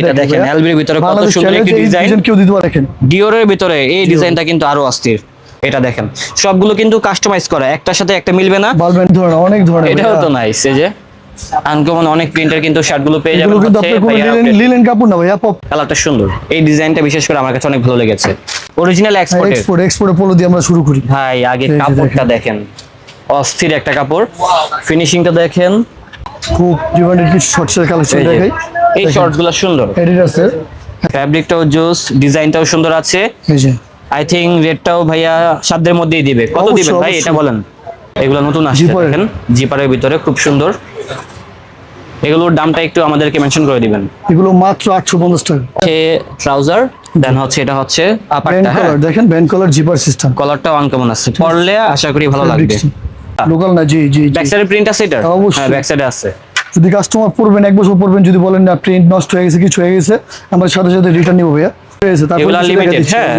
এটা দেখেন এলবির ভিতরে কত সুন্দর একটি ডিজাইন কেউ দিতে পারে ডিওরের ভিতরে এই ডিজাইনটা কিন্তু আরও অস্থির। এটা দেখেন সবগুলো কিন্তু কাস্টমাইজ করা একটার সাথে একটা মিলবে না। বালবেন ধরনের অনেক ধরনের এটাও তো নাইস এই যে আনকমন অনেক প্রিন্টের কিন্তু শার্টগুলো পেয়ে যাবেন কিন্তু আপনার কোনো লিলেন লিলেন কাপড় না ভাইয়া পপ কালারটা সুন্দর। এই ডিজাইনটা বিশেষ করে আমার কাছে অনেক ভালো লেগেছে। অরিজিনাল এক্সপোর্টের এক্সপোর্ট এক্সপোর্টে পোলো দিয়ে আমরা শুরু করি। ভাই আগে কাপড়টা দেখেন। অস্থির একটা কাপড়। ফিনিশিংটা দেখেন। খুব ডিমান্ডেড কিছু শর্টসের কালেকশন দেখাই। এই শর্টগুলো সুন্দর। এডিডাসের ফ্যাব্রিকটাও জোস ডিজাইনটাও সুন্দর আছে। আই থিং রেটটাও ভাইয়া সাধ্যের মধ্যেই দিবে। কত দিবেন ভাই এটা বলেন? এগুলো নতুন আসছে দেখেন। জিপারের ভিতরে খুব সুন্দর। এগুলোর দামটা একটু আমাদেরকে মেনশন করে দিবেন। এগুলো মাত্র আটশো পঞ্চাশ টাকা। হচ্ছে ট্রাউজার দেন হচ্ছে এটা হচ্ছে আপারটা হ্যাঁ? কালার দেখেন ব্যান্ড কালার জিপার সিস্টেম কলারটাও আনকমন আছে। পরলে আশা করি ভালো লাগবে। লোকাল না জি জি। ব্যাক সাইডে প্রিন্ট আছে এটা। হ্যাঁ ব্যাক সাইডে আছে। যদি কাস্টমার পড়বেন এক বছর পড়বেন যদি বলেন না প্রিন্ট নষ্ট হয়ে গেছে কিছু হয়ে গেছে আমরা সাথে সাথে রিটার্ন নিবো ভাইয়া। হয়ে। হ্যাঁ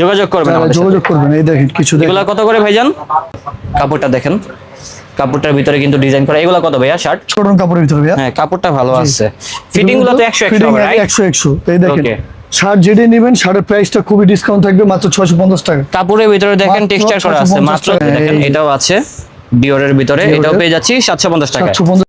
যোগাযোগ করবেন সাথে। যোগাযোগ করবেন এই দেখেন কিছু কত করে ভাইজান? কাপড়টা দেখেন। কাপড়টার ভিতরে কিন্তু ডিজাইন করা এগুলা কত ভাইয়া? শার্ট ছোট কাপড়ের ভিতরে ভাইয়া। হ্যাঁ কাপড়টা ভালো আছে। ফিটিংগুলো তো 100 ফিটিং 100 একশো একশো। এই দেখেন শার্ট যেটি নেবেন শার্টের প্রাইসটা খুবই ডিসকাউন্ট থাকবে মাত্র ছয়শো পঞ্চাশ টাকা। কাপড়ের ভিতরে দেখেন টেক্সচার করা আছে মাত্র দেখেন এটাও আছে। ডিওরের ভিতরে এটাও পেয়ে যাচ্ছি 750 টাকা সাতশো পঞ্চাশ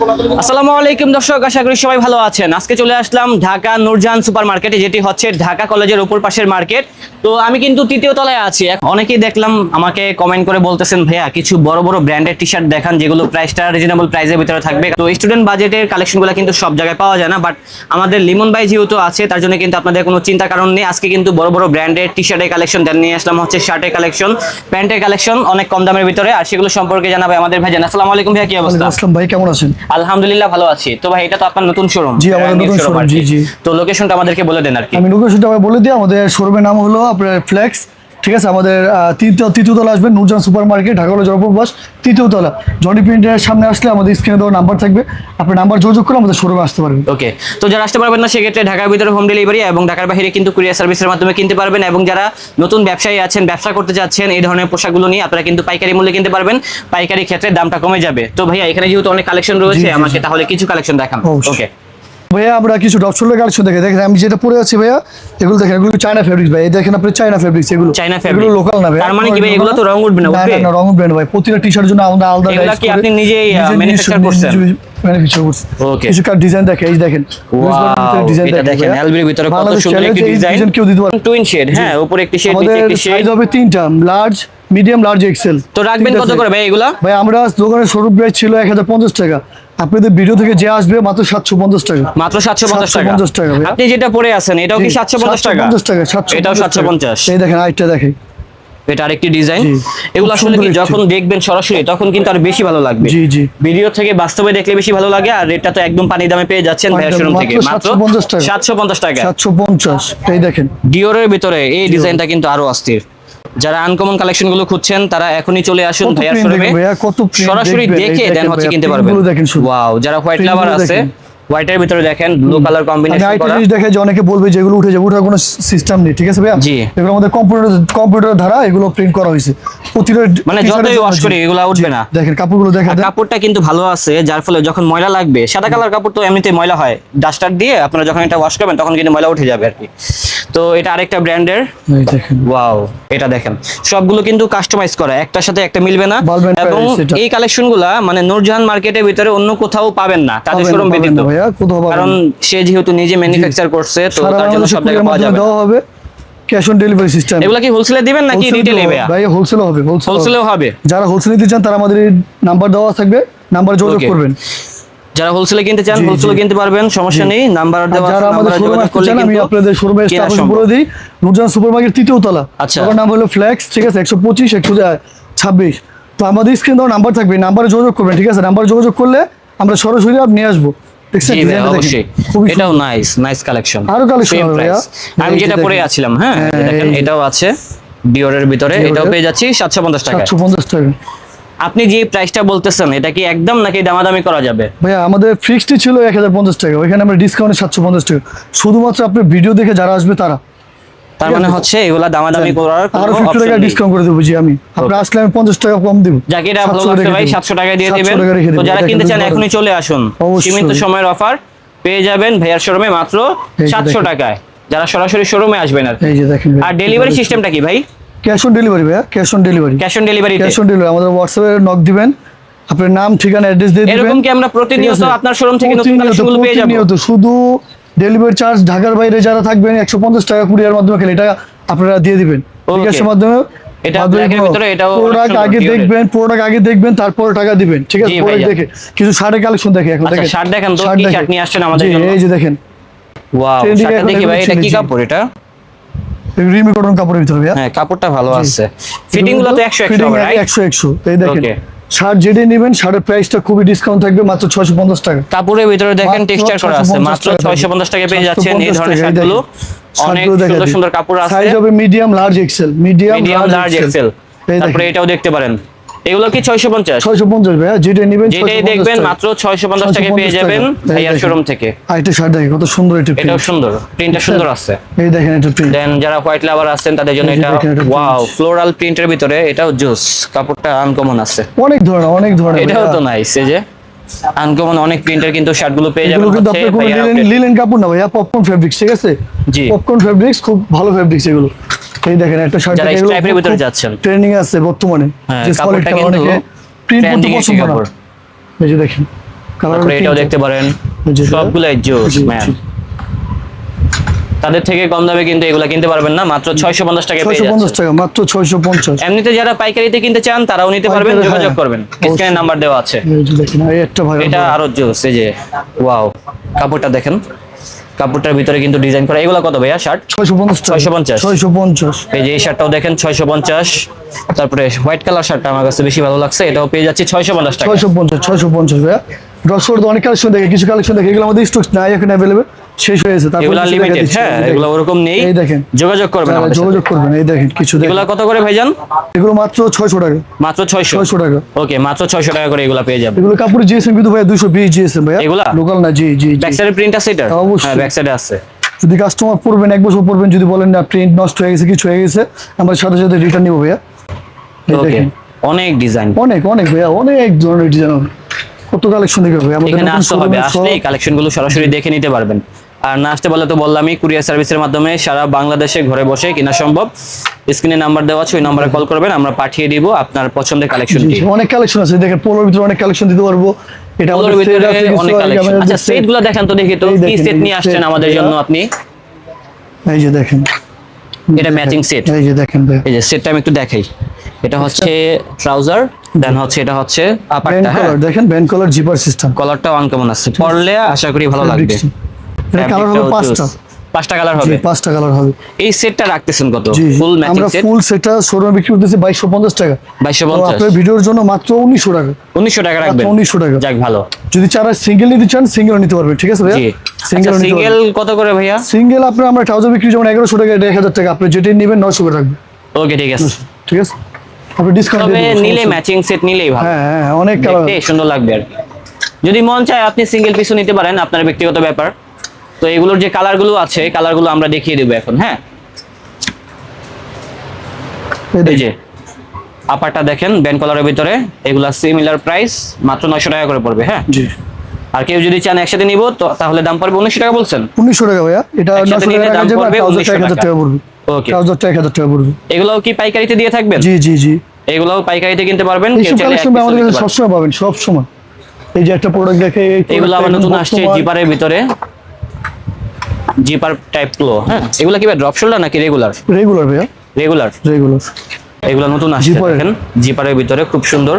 আসসালামু আলাইকুম দর্শক, আশা করি সবাই ভালো আছেন। আজকে চলে আসলাম ঢাকা নূরজাহান সুপার মার্কেটে যেটি হচ্ছে ঢাকা কলেজের উপর পাশের মার্কেট। তো আমি কিন্তু তৃতীয় তলায় আছি। অনেকেই দেখলাম, আমাকে কমেন্ট করে বলতেছেন, ভাইয়া, কিছু বড় বড় ব্র্যান্ডের টি শার্ট দেখান, যেগুলো প্রাইসটা রিজনেবল প্রাইসের ভিতরে থাকবে। তো স্টুডেন্ট বাজেটের কালেকশনগুলো কিন্তু সব জায়গায় পাওয়া যায় না বাট আমাদের লিমন বাই যেহেতু আছে, তার জন্য কিন্তু আপনাদের কোনো চিন্তা কারণ নেই। আজকে কিন্তু বড় বড় ব্র্যান্ডের টি শার্টের কালেকশন দেন, নিয়ে আসলাম হচ্ছে শার্টের কালেকশন প্যান্টের কালেকশন অনেক কম দামের ভিতরে। আর সেগুলো সম্পর্কে জানাবে আমাদের ভাইজান। আসসালামু আলাইকুম ভাইয়া, কি অবস্থা? আসলাম ভাই, কেমন আছেন? আলহামদুলিল্লাহ ভালো আছি। তো ভাই এটা তো আপনার নতুন শোরুম জি, আমাদের নতুন শোরুম জি, জি। তো লোকেশনটা আমাদেরকে বলে দেন আর কি। আমি লোকেশনটা বলে দিই আমাদের শোরুমের নাম হলো আপনার ফ্লেক্স ঠিক আছে আমাদের তৃতীয় তৃতীয়তলা আসবেন Nurjahan super market Dhaka college অপরবাস তৃতীয়তলা জনি প্রিন্টের সামনে আসলে আমাদের স্ক্রিনে দেওয়ার নাম্বার থাকবে। আপনার নাম্বার যোগাযোগ করে আমাদের শোরুমে আসতে পারবেন। ওকে তো যারা আসতে পারবেন না সেক্ষেত্রে ঢাকার ভিতরে হোম ডেলিভারি এবং ঢাকার বাইরে কিন্তু কুরিয়ার সার্ভিসের মাধ্যমে কিনতে পারবেন এবং যারা নতুন ব্যবসায়ী আছেন ব্যবসা করতে চাচ্ছেন এই ধরনের পোশাকগুলো নিয়ে আপনারা কিন্তু পাইকারি মূল্যে কিনতে পারবেন। পাইকারি ক্ষেত্রে দামটা কমে যাবে। তো ভাইয়া এখানে যেহেতু অনেক কালেকশন রয়েছে আমাকে তাহলে কিছু কালেকশন দেখান। ওকে ভাইয়া আমরা কিছু ডপসলের কালেকশন দেখে দেখেন আমি যেটা পরে আছি ভাইয়া এগুলো দেখেন এগুলো চায়না ফেব্রিক্স ভাই। এই দেখেন আপনি চায়না ফেব্রিক্স এগুলো। চায়না এগুলো লোকাল না ভাই তার মানে কি ভাই, এগুলো তো রং উঠবে না, উঠবে? না রং উঠবে না ভাই। প্রতিটা টি শার্টের জন্য আমাদের আলাদা এগুলা কি আপনি নিজেই, নিজে- নিজে- করছেন? নিজে manufacture করছি। কিছু কার ডিজাইন দেখে এই দেখেন। ডিজাইন এটা দেখেন এলবির ভিতরে কত সুন্দর একটি ডিজাইন কেউ দিতে পারে টুইন শেড হ্যাঁ উপরে একটি শেড নিচে একটি শেড সাইজ হবে তিনটা লার্জ মিডিয়াম লার্জ এক্সেল তো রাখবেন কত করে ভাই এগুলা? ভাই আমরা দোকানের স্বরূপ প্রাইস ছিল এক হাজার পঞ্চাশ টাকা। আপনাদের ভিডিও থেকে যে আসবে মাত্র সাতশো পঞ্চাশ টাকা। মাত্র সাতশো পঞ্চাশ টাকা। 750 টাকা আপনি যেটা পরে আছেন এটাও কি সাতশো পঞ্চাশ টাকা? 750 টাকা 750 এটাও সাতশো পঞ্চাশ। এই দেখেন আরেকটা দেখেন। এটা আরেকটি ডিজাইন। এগুলো আসলে কি যখন দেখবেন সরাসরি তখন কিন্তু আর বেশি ভালো লাগবে। জি, জি। ভিডিও থেকে বাস্তবে দেখলে বেশি ভালো লাগে আর রেটটা তো একদম পানি দামে পেয়ে যাচ্ছেন একদম, শোরুম থেকে। মাত্র মাত্র 750 টাকা। সাতশো পঞ্চাশ টাকা। সাতশো পঞ্চাশ এই দেখেন। ডিওরের ভিতরে এই ডিজাইনটা কিন্তু আরও অস্থির। যারা আনকমন কালেকশনগুলো খুঁজছেন তারা এখনই চলে আসুন ভাইয়ার শোরুমে সরাসরি দেখে দেন হচ্ছে কিনতে পারবেন। দেখেন ওয়াও যারা হোয়াইট লাভার আছে হোয়াইটের ভিতরে দেখেন ব্লু কালার কম্বিনেশন করা। জিনিস দেখে যে অনেকে বলবে যে এগুলো উঠে যাবে ওঠার কোনো সিস্টেম নেই ঠিক আছে ভাইয়া? জি। এগুলো আমাদের কম্পিউটার কম্পিউটার দ্বারা এগুলো প্রিন্ট করা হয়েছে। প্রতিটা মানে যতই ওয়াশ। করি এগুলো উঠবে না। দেখেন কাপড়গুলো দেখেন কাপড়টা কিন্তু ভালো আছে যার ফলে যখন ময়লা লাগবে সাদা কালার কাপড় তো এমনিতে ময়লা হয়। ডাস্টার দিয়ে আপনারা যখন এটা ওয়াশ করবেন তখন কিন্তু ময়লা উঠে যাবে আর কি। তো এটা আরেকটা ব্র্যান্ডের। ওয়াও এটা দেখেন। সবগুলো কিন্তু কাস্টমাইজ করা একটার সাথে একটা মিলবে না। এবং। এই কালেকশনগুলা মানে নূরজাহান মার্কেটের ভিতরে অন্য কোথাও পাবেন না তাদের শোরুম ব্যতীত। কারণ সে যেহেতু নিজে ম্যানুফ্যাকচার করছে তো তার জন্য সব জায়গায় পাওয়া যাবে ক্যাশ অন ডেলিভারি সিস্টেম এগুলা কি হোলসেলে দিবেন নাকি রিটেলে ভাই হোলসেল হবে হোলসেল হবে। যারা হোলসেল নিতে চান তারা আমাদের নাম্বার দেওয়া থাকবে নাম্বার যোগাযোগ করবেন। যারা হোলসেলে কিনতে চান হোলসেলে কিনতে পারবেন সমস্যা নেই নাম্বার দেওয়া আছে নাম্বারে যোগাযোগ করলে চান আমি আপনাদের শোরুমে স্টাফ বলে দিই নুরজান সুপার মার্কেট তৃতীয় তলা আচ্ছা। আমার নাম হলো ফ্লেক্স ঠিক আছে? একশো পঁচিশ একশো ছাব্বিশ। তো আমাদের স্ক্রিন দেওয়া নাম্বার থাকবে নাম্বারে যোগাযোগ করবেন ঠিক আছে? নাম্বারে যোগাযোগ করলে আমরা সরাসরি আপনি নিয়ে আসব। এটাও নাইস নাইস কালেকশন আরও। আমি যেটা পরে। আছিলাম হ্যাঁ হ্যাঁ, দেখেন এটাও আছে ডিওরের ভিতরে। এটাও পেয়ে যাচ্ছি সাতশো পঞ্চাশ টাকা সাতশো পঞ্চাশ টাকা। আপনি যে প্রাইসটা বলতেছেন এটা কি একদম নাকি দামাদামি করা যাবে? ভাইয়া আমাদের ফিক্সডই ছিল এক হাজার পঞ্চাশ টাকা ওইখানে আমরা ডিসকাউন্টে সাতশো পঞ্চাশ টাকা। শুধুমাত্র আপনার ভিডিও দেখে যারা আসবে তারা। তার মানে হচ্ছে এগুলা দামাদামি করার কোনো আরও ফিফটি option টাকা ডিসকাউন্ট করে দেবো জি আমি। আপনি আসলে আমি পঞ্চাশ টাকা কম দিব। যাকে এটা ভালো 700 লাগছে ভাই দেব। সাতশো টাকা দিয়ে 700 দিবেন। তো যারা কিনতে চান। এখনই চলে আসুন। সীমিত সময়ের অফার পেয়ে যাবেন ভাইয়ার শোরুমে মাত্র এই যে সাতশো দেখেন। টাকায়। যারা সরাসরি শোরুমে আসবেন আর ডেলিভারি সিস্টেমটা কি ভাই? ক্যাশ অন ডেলিভারি ভাইয়া cash on delivery. Cash on ডেলিভারিতে ক্যাশ অন ডেলিভারি আমাদের হোয়াটসঅ্যাপে নক দিবেন আপনার নাম ঠিকানা অ্যাড্রেস দিয়ে দিবেন। এরকম কি আমরা প্রতিনিয়ত ঠিক আপনার শোরুম থেকে নতুন প্রতিনিয়ত, কালেকশনগুলো পেয়ে যাব? প্রতিনিয়ত শুধু ডেলিভারি চার্জ ঢাকার বাইরে যারা থাকবেন একশো পঞ্চাশ টাকা কুরিয়ার মাধ্যমে খেলে এটা আপনারা দিয়ে দিবেন। Okay. বিকাশের মাধ্যমে এটা black ভিতরে এটাও প্রোডাক্ট আগে দেখবেন প্রোডাক্ট আগে দেখবেন তারপর টাকা দিবেন। ঠিক আছে? প্রোডাক্ট। দেখে। কিছু শার্টের কালেকশন দেখে এখন আচ্ছা, দেখেন। শার্ট দেখান তো, কি। শার্ট নিয়ে আসছেন আমাদের জন্য? এই যে দেখেন। ওয়াও শার্টটা দেখি ভাই এটা কি কাপড় এটা? রিমি কটন কাপড়ের ভিতরে হ্যাঁ কাপড়টা ভালো আছে। ফিটিংগুলো তো একশো একশো ফিটিং হবে রাইট 100 100 এই দেখেন শার্ট যেটাই নেবেন শার্টের প্রাইসটা খুবই ডিসকাউন্ট থাকবে মাত্র ছয়শো পঞ্চাশ টাকা। কাপড়ের ভিতরে দেখেন টেক্সচার করা আছে মাত্র টাকা ছয়শো পঞ্চাশ টাকা পেয়ে যাচ্ছেন এই ধরনের শার্টগুলো। অনেক সুন্দর সুন্দর কাপড় আছে। সাইজ হবে medium large XL medium large XL তারপরে এটাও দেখতে পারেন। এগুলো কি ছয়শো পঞ্চাশ? ছয়শো পঞ্চাশ ভাইয়া যেটা নেবেন যেটাই দেখবেন মাত্র ছয়শো পঞ্চাশ টাকা পেয়ে যাবেন ভাইয়ার শোরুম থেকে। আর এটা শার্ট দেখেন কত সুন্দর এটা এটাও সুন্দর প্রিন্টটা সুন্দর আছে। এই দেখেন এটা প্রিন্ট দেন যারা হোয়াইট লাভার আছেন তাদের জন্য এটা ওয়াও ফ্লোরাল প্রিন্টের ভিতরে এটাও জুস কাপড়টা আনকমন আছে। অনেক ধরনের অনেক ধরনের এটাও তো নাইস এই যে আনকমন অনেক প্রিন্টের কিন্তু শার্টগুলো পেয়ে যাবেন এগুলো কিন্তু আপনার কোনো লিলেন লিলেন কাপড় না ভাইয়া পপকর্ন ফেব্রিক্স ঠিক আছে? জি। পপকর্ন ফেব্রিক্স খুব ভালো ফেব্রিক্স এগুলো। এই দেখেন একটা শার্ট stripe ভিতরে যাচ্ছেন। ট্রেন্ডিং আছে বর্তমানে। হ্যাঁ, যে কাপড়টা কিন্তু প্রিন্ট করতে পছন্দ না। এই যে দেখেন কালার এটাও দেখতে পারেন। সবগুলাই জুস জি, ম্যান তাদের থেকে কম দামে কিন্তু এগুলা কিনতে পারবেন না মাত্র ছয়শো পঞ্চাশ টাকা পেয়ে ছয়শো পঞ্চাশ যাচ্ছে টাকা মাত্র ছয়শো পঞ্চাশ। এমনিতে যারা পাইকারিতে কিনতে চান তারাও নিতে পারবেন যোগাযোগ হ্যাঁ, করবেন। অবশ্যই। স্ক্রিনে নাম্বার দেওয়া আছে। এই যে দেখেন এই একটা ভাই এটা আরও জোস এই যে ওয়াও কাপড়টা দেখেন। কাপড়টার ভিতরে কিন্তু ডিজাইন করা। এগুলো কত ভাইয়া শার্ট ছয়শো পঞ্চাশ। 650 ছয়শো পঞ্চাশ। এই যে এই শার্টটাও দেখেন ছয়শো পঞ্চাশ। তারপরে হোয়াইট কালার শার্টটা আমার কাছে বেশি ভালো লাগছে এটাও পেয়ে যাচ্ছি ছয়শো পঞ্চাশ টাকা। ছয়শো পঞ্চাশ ছয়শো পঞ্চাশ ভাইয়া। দর্শক অনেক কালেকশন দেখে কিছু কালেকশন দেখে এগুলো আমাদের স্টক নাই এখানে অ্যাভেলেবেল শেষ হয়ে এগুলা লিমিটেড হ্যাঁ এই ওরকম নেই। এই দেখেন। যোগাযোগ করবেন আমাদের যোগাযোগ করবেন এই দেখেন কিছু এগুলা কত করে ভাইজান? এগুলো মাত্র ছয়শো টাকা। মাত্র টাকা। ওকে মাত্র ছয়শো টাকা করে এগুলা পেয়ে যাবেন। এগুলো কাপড় জিএসএম কিন্তু দুশো বিশ জিএসএম ভাইয়া। এগুলা? লোকাল না জি জি জি। ব্যাক সাইডে প্রিন্ট আছে এটা। হ্যাঁ ব্যাক সাইডে আছে। যদি কাস্টমার পড়বেন এক বছর পড়বেন যদি বলেন না প্রিন্ট নষ্ট হয়ে গেছে কিছু হয়ে গেছে আমরা সাথে সাথে রিটার্ন নিবো ভাইয়া। দেখেন। অনেক ডিজাইন অনেক অনেক ভাইয়া অনেক ধরনের ডিজাইন কত কালেকশন দেখবে আমাদের এখানে আসতে হবে। আসলে সব- এই কালেকশনগুলো সরাসরি দেখে নিতে পারবেন। আর না আসতে পারলে তো বললামই কুরিয়ার সার্ভিসের মাধ্যমে সারা বাংলাদেশে ঘরে বসে কিনা সম্ভব। স্ক্রিনে নাম্বার দেওয়া আছে ওই নাম্বারে কল করবেন আমরা পাঠিয়ে দিব আপনার পছন্দের জি, কালেকশনটি অনেক কালেকশন আছে দেখেন পোলোর ভিতরে অনেক কালেকশন দিতে পারব। এটা আমাদের ভিতরে অনেক কালেকশন আচ্ছা set- সেটগুলো দেখেন তো দেখি তো কি সেট নিয়ে আসছেন আমাদের জন্য আপনি? এই যে দেখেন। এটা ম্যাচিং সেট এই যে দেখেন ভাই এই যে সেটটা আমি একটু দেখাই। এটা হচ্ছে ট্রাউজার দেন হচ্ছে এটা হচ্ছে আপারটা হ্যাঁ? দেখেন ব্যান্ড কলার জিপার সিস্টেম কলারটাও আনকমন আছে। পরলে আশা করি ভালো লাগবে। কালার হবে পাঁচটা। পাঁচটা কালার হবে। পাঁচটা কালার হবে। এই সেটটা রাখতেছেন কত? ফুল ম্যাচিং আমরা ফুল সেটটা শোরুমে বিক্রি করতেছি বাইশশো পঞ্চাশ টাকা। বাইশশো তো পঞ্চাশ আপনার ভিডিওর জন্য মাত্র উনিশশো টাকা। উনিশশো টাকা রাখবেন। উনিশশো টাকা। যাক ভালো। যদি চারা সিঙ্গেল নিতে চান সিঙ্গেল নিতে পারবেন ঠিক আছে ভাইয়া? সিঙ্গেল আচ্ছা সিঙ্গেল কত করে ভাইয়া? সিঙ্গেল আপনার আমরা ট্রাউজার বিক্রি যেমন এগারোশো টাকা এটা এক হাজার টাকা। আপনি যেটাই নেবেন নয়শো করে রাখবেন। ওকে ঠিক আছে। ঠিক আছে? আপনি ডিসকাউন্ট তবে নিলে ম্যাচিং সেট নিলেই ভালো। হ্যাঁ হ্যাঁ অনেক কালার দেখতে সুন্দর লাগবে আর যদি মন চায় আপনি সিঙ্গেল পিসও নিতে পারেন আপনার ব্যক্তিগত ব্যাপার। তো এগুলোর যে কালারগুলো আছে কালারগুলো আমরা দেখিয়ে দেবো এখন হ্যাঁ? এই যে আপারটা দেখেন ব্যান্ড কলারের ভিতরে এগুলা সিমিলার প্রাইস মাত্র নয়শো টাকা করে পড়বে হ্যাঁ? জি। আর কেউ যদি চান একসাথে নিব তো তাহলে দাম পড়বে উনিশশো টাকা বলছেন? উনিশশো টাকা ভাইয়া। এটা একসাথে নশো নিলে টাকা দাম পড়বে ট্রাউজারটা 1900 এক হাজার টাকা। টাকা পড়বে। ওকে। ট্রাউজারটা এক হাজার টাকা পড়বে। এগুলোও কি পাইকারিতে দিয়ে থাকবেন? জি জি জি। এগুলোও পাইকারিতে কিনতে পারবেন আমাদের কাছে সবসময় পাবেন সব সময় এই যে একটা প্রোডাক্ট দেখে এগুলো আবার নতুন আসছে জিপারের ভিতরে। জিপার টাইপগুলো হ্যাঁ? এগুলো কি ভাই ড্রপ শোল্ডার নাকি রেগুলার রেগুলার ভাইয়া। রেগুলার রেগুলার এগুলো নতুন আসছে। দেখেন জিপারের ভিতরে খুব সুন্দর।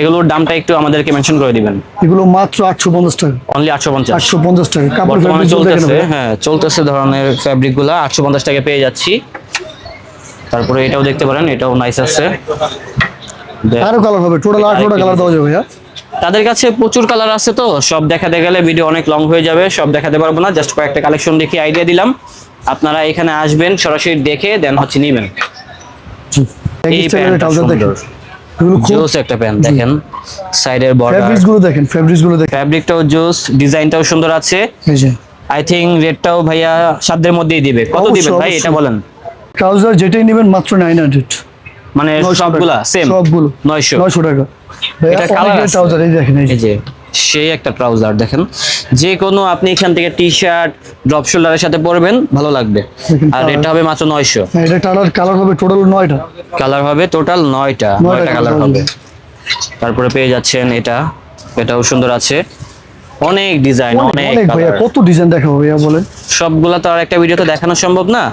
এগুলোর দামটা একটু আমাদেরকে মেনশন করে দিবেন। এগুলো মাত্র আটশো পঞ্চাশ টাকা। অনলি আটশো পঞ্চাশ। আটশো পঞ্চাশ টাকা। কাপড় চলতেছে হ্যাঁ চলতেছে ধরনের ফ্যাব্রিকগুলা আটশো পঞ্চাশ টাকা পেয়ে যাচ্ছি। তারপরে এটাও দেখতে পারেন এটাও নাইস আছে। আরও কালার হবে। টোটাল আঠারোটা কালার দেওয়া যাবে ভাইয়া। তাদের কাছে প্রচুর কালার আছে তো সব দেখাতে গেলে ভিডিও অনেক লং হয়ে যাবে সব দেখাতে পারব না জাস্ট কয়েকটা কালেকশন দেখে আইডিয়া দিলাম। আপনারা এখানে আসবেন সরাসরি দেখে দেন হচ্ছে নিবেন। এই জোস একটা প্যান্ট দেখেন সাইডের বর্ডার ফ্যাব্রিক্সগুলো দেখেন ফ্যাব্রিক্সগুলো দেখেন। ফ্যাব্রিকটাও জোস ডিজাইনটাও সুন্দর আছে। আই রেটটাও ভাইয়া সাধ্যের মধ্যেই দিবে। কত দিবেন ভাই এটা বলেন। ট্রাউজার যেটাই নেবেন মাত্র নাইন হান্ড্রেড মানে সবগুলা সেম সবগুলো। নয়শো। নয়শো টাকা। এটা আছে? ট্রাউজার এই দেখেন এই যে। সেই একটা ট্রাউজার দেখেন। যে কোনো আপনি এখান থেকে টি শার্ট ড্রপ শোল্ডারের সাথে পরবেন ভালো লাগবে। আর এটা হবে মাত্র নয়শো। হ্যাঁ, এটা কালার কালার হবে টোটাল নয়টা। কালার হবে টোটাল নয়টা। নয়টা নয়টা কালার হবে। তারপরে পেয়ে যাচ্ছেন এটা। এটাও সুন্দর আছে। অনেক ডিজাইন অনেক কত ডিজাইন দেখাবো ভাইয়া বলেন। সবগুলা তো আর একটা ভিডিওতে দেখানো সম্ভব না?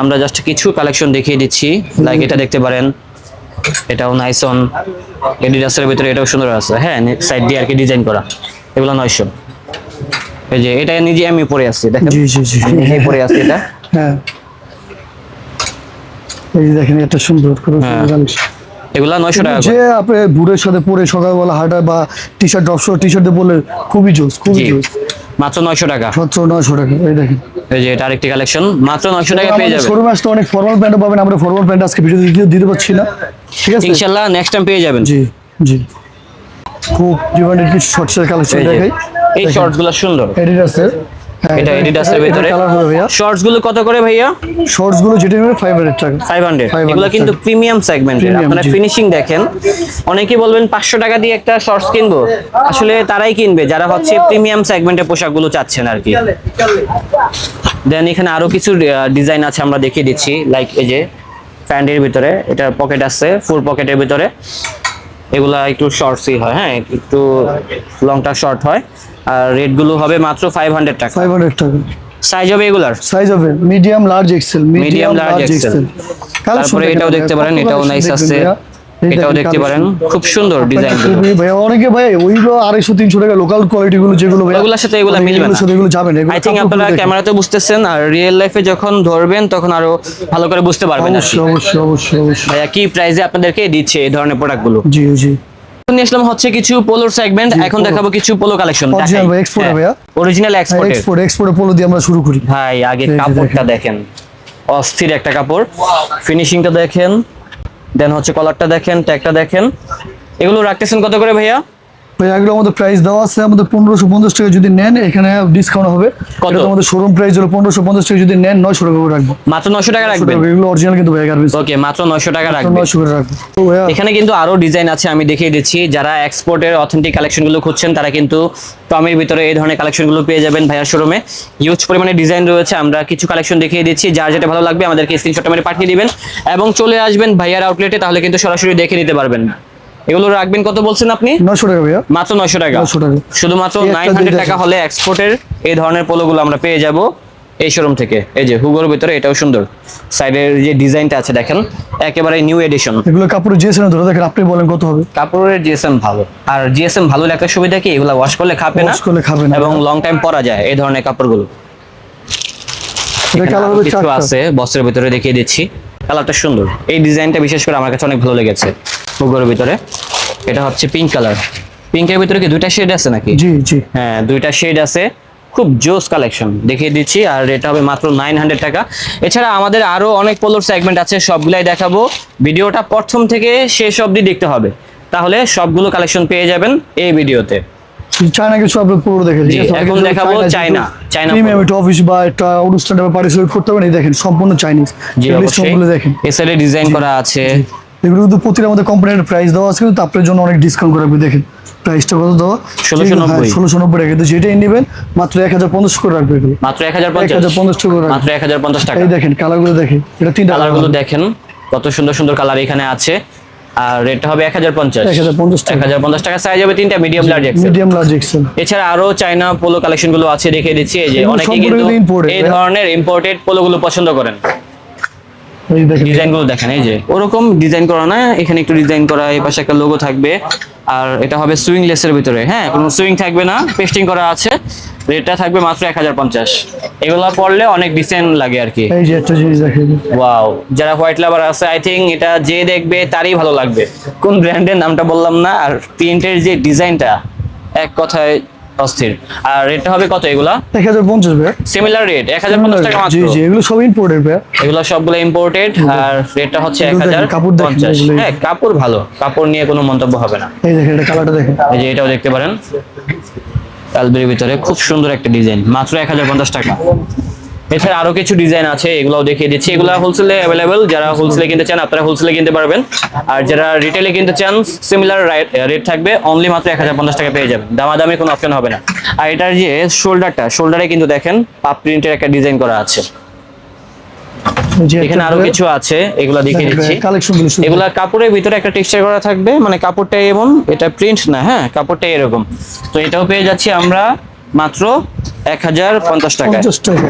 আমরা জাস্ট কিছু কালেকশন দেখিয়ে দিচ্ছি। লাইক এটা দেখতে পারেন। এটাও নাইসন এডিডাসের ভিতরে এটাও সুন্দর আছে। হ্যাঁ সাইড দিয়ে আর কি ডিজাইন করা। এগুলো নয়শো। এই যে এটা নিজে আমি পরে আসছি দেখেন। জি জি জি আমি পরে আসছি এটা। হ্যাঁ। এই যে দেখেন একটা সুন্দর খুব হ্যাঁ। এগুলা নয়শো টাকা যে আপনি বুড়ের সাথে পরে সকালবেলা হাঁটা বা T shirt drop T shirt বলে খুবই জোস খুবই জোস। মাত্র নয়শো টাকা। সতেরো নয়শো টাকা এই দেখেন। এই যে এটা আরেকটি কালেকশন মাত্র নয়শো টাকা পেয়ে যাবেন শোরুমে আসলে অনেক ফর্মাল প্যান্ট পাবেন আমরা ফর্মাল প্যান্ট আজকে ভিডিও দিতে দিতে পারছি না। ঠিক আছে? ইনশাল্লাহ নেক্সট টাইম পেয়ে যাবেন। জি জি। খুব ডিমান্ডেড কিছু শর্টসের কালেকশন দেখাই। এই শর্টগুলো সুন্দর। এডিডাসের এটা এডিডাসের ভিতরে। হবে শর্টসগুলো কত করে ভাইয়া? শর্টসগুলো যেটা ফাইভ হান্ড্রেড টাকা। 500 এগুলো কিন্তু প্রিমিয়াম সেগমেন্টের আপনারা ফিনিশিং দেখেন। অনেকেই বলবেন পাঁচশো টাকা দিয়ে একটা শর্টস কিনবো। আসলে তারাই কিনবে। যারা হচ্ছে প্রিমিয়াম সেগমেন্টের পোশাকগুলো চাচ্ছেন আর কি। দেন এখানে আরও কিছু ডিজাইন আছে আমরা দেখিয়ে দিচ্ছি। লাইক এই যে প্যান্টের ভিতরে এটার পকেট আছে ফুল পকেটের ভিতরে। এগুলা একটু শর্টসই হয় হ্যাঁ? একটু লংটা শর্ট হয়। আর রেটগুলো হবে মাত্র ফাইভ হান্ড্রেড টাকা। ফাইভ হান্ড্রেড টাকা। সাইজ হবে এগুলার? সাইজ হবে medium large XL Medium, large, XL তারপরে এটাও দেখতে পারেন এটাও নাইস আছে। এটাও দেখতে পারেন খুব সুন্দর ডিজাইনগুলো। ভাইয়া অনেকে ভাই ওইগুলো আড়াইশো তিনশো টাকা লোকাল কোয়ালিটি গুলো যেগুলো ভাইয়া ওগুলোর সাথে এগুলো মিলবে এগুলোর না। এগুলো যাবে না আই থিঙ্ক আপনারা ক্যামেরাতে বুঝতেছেন আর রিয়েল লাইফে যখন ধরবেন তখন আরও ভালো করে বুঝতে পারবেন। অবশ্যই অবশ্যই অবশ্যই অবশ্যই। ভাইয়া কি প্রাইসে আপনাদেরকে দিচ্ছে এই ধরনের প্রোডাক্টগুলো জি জি। নিয়ে আসলাম হচ্ছে কিছু পোলোর সেগমেন্ট এখন দেখাবো কিছু polo collection. Original export export এক্সপোর্টে polo দিয়ে আমরা শুরু করি। ভাই আগে কাপড়টা দেখেন। অস্থির একটা কাপড়। ফিনিশিংটা দেখেন। দেন হচ্ছে কলারটা দেখেন ট্যাগটা দেখেন। এগুলো রাখতেছেন কত করে ভাইয়া? ভাই এগুলো আমাদের প্রাইস দেওয়া আছে আমাদের পনেরোশো পঞ্চাশ টাকা যদি নেন এখানে ডিসকাউন্ট হবে। কত? আমাদের শোরুম প্রাইস হলো পনেরোশো পঞ্চাশ টাকা যদি নেন নয়শো টাকা করে রাখব। মাত্র নশো টাকা 900 রাখবেন? এগুলো অরিজিনাল কিন্তু ওকে মাত্র নশো টাকা রাখবেন। নয়শো করে রাখব। এখানে কিন্তু আরও ডিজাইন আছে আমি দেখিয়ে দিচ্ছি। যারা এক্সপোর্টের অথেন্টিক কালেকশনগুলো খুঁজছেন তারা কিন্তু টমের ভিতরে এই ধরনের কালেকশনগুলো পেয়ে যাবেন ভাইয়ার শোরুমে ইউজ পরিমাণে ডিজাইন রয়েছে আমরা কিছু কালেকশন দেখিয়ে দিচ্ছি। যার যেটা ভালো লাগবে আমাদেরকে স্ক্রিনশট মেরে পাঠিয়ে দিবেন। এবং চলে আসবেন ভাইয়ার আউটলেটে তাহলে কিন্তু সরাসরি দেখে নিতে পারবেন। এগুলো রাখবেন কত বলছেন আপনি? নয়শো টাকা ভাইয়া। মাত্র নয়শো টাকা। 900 টাকা। শুধুমাত্র নাইন হান্ড্রেড টাকা হলে এক্সপোর্টের এই ধরনের পোলোগুলো আমরা পেয়ে যাব এই শোরুম থেকে। এই যে হুগোর ভিতরে এটাও সুন্দর। সাইডের যে ডিজাইনটা আছে দেখেন একেবারে নিউ এডিশন এগুলো কাপড় জিএসএম ধরে দেখেন আপনি বলেন কত হবে। কাপড়ের জিএসএম ভালো। আর জিএসএম ভালো একটা সুবিধা কি? এগুলো ওয়াশ করলে খাবে না। Wash করলে খাবে না। এবং লং টাইম পরা যায় এই ধরনের কাপড়গুলো। কিছু আছে বস্ত্রের ভিতরে দেখিয়ে দিচ্ছি। কালারটা সুন্দর। এই ডিজাইনটা বিশেষ করে আমার কাছে অনেক ভালো লেগেছে মুগোর ভিতরে। এটা হচ্ছে পিঙ্ক কালার পিঙ্কের ভিতরে কি দুইটা শেড আছে নাকি? জি জি। হ্যাঁ দুইটা শেড আছে। খুব জোস কালেকশন দেখিয়ে দিচ্ছি আর এটা হবে মাত্র নাইন হান্ড্রেড টাকা। এছাড়া আমাদের আরও অনেক পোলোর সেগমেন্ট আছে সবগুলাই দেখাবো। ভিডিওটা প্রথম থেকে শেষ অবধি দেখতে হবে। তাহলে সবগুলো কালেকশন পেয়ে যাবেন এই ভিডিওতে। চায়না কিছু আপনি পুরো দেখেন এখন দেখাবো চায়না, চায়না প্রিমিয়াম পুরো। একটা অফিস বা একটা অনুষ্ঠানে বা পার্টিসিপেট করতে পারেন এই দেখেন সম্পূর্ণ চাইনিজ জি অবশ্যই। গুলো দেখেন। এ সাইডে ডিজাইন করা আছে। এগুলো কিন্তু প্রতিটা আমাদের কোম্পানির প্রাইস দেওয়া আছে কিন্তু আপনার জন্য অনেক ডিসকাউন্ট করে রাখবে দেখেন। প্রাইসটা কত দেওয়া? 1690 ষোলোশো নব্বই টাকা। কিন্তু যেটাই নেবেন মাত্র এক হাজার পঞ্চাশ করে রাখবে এগুলো। মাত্র এক হাজার পঞ্চাশ। করে মাত্র এক হাজার পঞ্চাশ টাকা। এই দেখেন কালারগুলো দেখেন। এটা তিনটা কালারগুলো দেখেন। কত সুন্দর সুন্দর কালার এখানে আছে। আর রেটটা হবে এক হাজার পঞ্চাশ। এক হাজার পঞ্চাশ এক টাকা পঞ্চাশ টাকা সাইজ হবে তিনটা medium large XL medium large XL এছাড়া আরও চাইনা পোলো কালেকশনগুলো আছে দেখে দিচ্ছি। এই যে অনেকে কিন্তু এই? ধরনের ইম্পোর্টেড পোলো গুলো পছন্দ করেন। ডিজাইনগুলো দেখেন এই যে। ওরকম ডিজাইন করা না এখানে একটু ডিজাইন করা এই পাশে একটা লোগো থাকবে। আর এটা হবে সুইং লেসের ভিতরে। হ্যাঁ কোনো সুইং থাকবে না পেস্টিং করা আছে। রেটটা থাকবে মাত্র এক হাজার পঞ্চাশ। এগুলো পড়লে অনেক ডিসেন্ট লাগে আর কি। এই যে একটা জিনিস দেখেন ওয়াও যারা হোয়াইট লাভার আছে আই থিঙ্ক এটা যে দেখবে তারই ভালো লাগবে। কোন ব্র্যান্ডের নামটা বললাম না আর প্রিন্টের যে ডিজাইনটা এক কথায় অস্থির। আর রেটটা হবে কত এগুলা? এক হাজার পঞ্চাশ ভাইয়া সিমিলার রেট এক হাজার পঞ্চাশ টাকা মাত্র। জি জি এগুলো সব ইম্পোর্টেড ভাইয়া এগুলো সবগুলো ইম্পোর্টেড আর রেটটা হচ্ছে এক এগুলো দেখেন, হাজার কাপড় দেখেন, পঞ্চাশ এগুলো- হ্যাঁ কাপড় ভালো। কাপড় নিয়ে কোনো মন্তব্য হবে না। এই দেখেন এটা কালারটা দেখেন। এই যে এটাও দেখতে পারেন। অ্যালবের ভিতরে খুব সুন্দর একটা ডিজাইন মাত্র এক হাজার পঞ্চাশ টাকা। এছাড়া আরও কিছু ডিজাইন আছে, এগুলাও দেখিয়ে দিচ্ছি। এগুলা হোলসেলে অ্যাভেলেবেল যারা হোলসেলে কিনতে চান, আপনারা হোলসেলে কিনতে পারবেন। আর যারা রিটেলে কিনতে চান সিমিলার রেট থাকবে অনলি মাত্র এক হাজার পঞ্চাশ টাকা পেয়ে যাবেন। দামাদামি কোনো অপশন হবে না। আর এটার যে শোল্ডারটা শোল্ডারে কিন্তু দেখেন, পাপ প্রিন্টের একটা ডিজাইন করা আছে। এখানে আরও কিছু আছে এগুলা দেখিয়ে দিচ্ছি। এগুলা কাপড়ের ভিতরে একটা টেক্সচার করা থাকবে মানে কাপড়টা এমন এটা প্রিন্ট না হ্যাঁ কাপড়টা এরকম। তো এটাও পেয়ে যাচ্ছি আমরা মাত্র এক হাজার পঞ্চাশ টাকায়। পঞ্চাশ টাকা।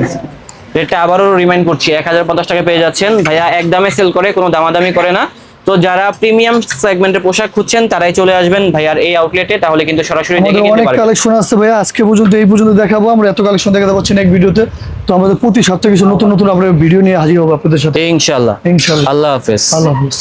রেটটা আবারও রিমাইন্ড করছি এক হাজার পঞ্চাশ টাকা পেয়ে যাচ্ছেন। ভাইয়া এক দামে সেল করে কোনো দামাদামি করে না। তো যারা প্রিমিয়াম সেগমেন্টের পোশাক খুঁজছেন তারাই চলে আসবেন ভাইয়ার এই আউটলেটে তাহলে কিন্তু সরাসরি দেখে নিতে পারবেন। অনেক কালেকশন আছে ভাইয়া। আজকে পর্যন্ত এই পর্যন্ত দেখাবো। আমরা এত কালেকশন দেখাতে পাচ্ছি না এক ভিডিওতে। তো আমাদের প্রতি সপ্তাহে কিছু নতুন নতুন আমরা ভিডিও নিয়ে হাজির হব আপনাদের সাথে। ইনশাআল্লাহ। ইনশাআল্লাহ। আল্লাহ হাফেজ। আল্লাহ হাফিজ।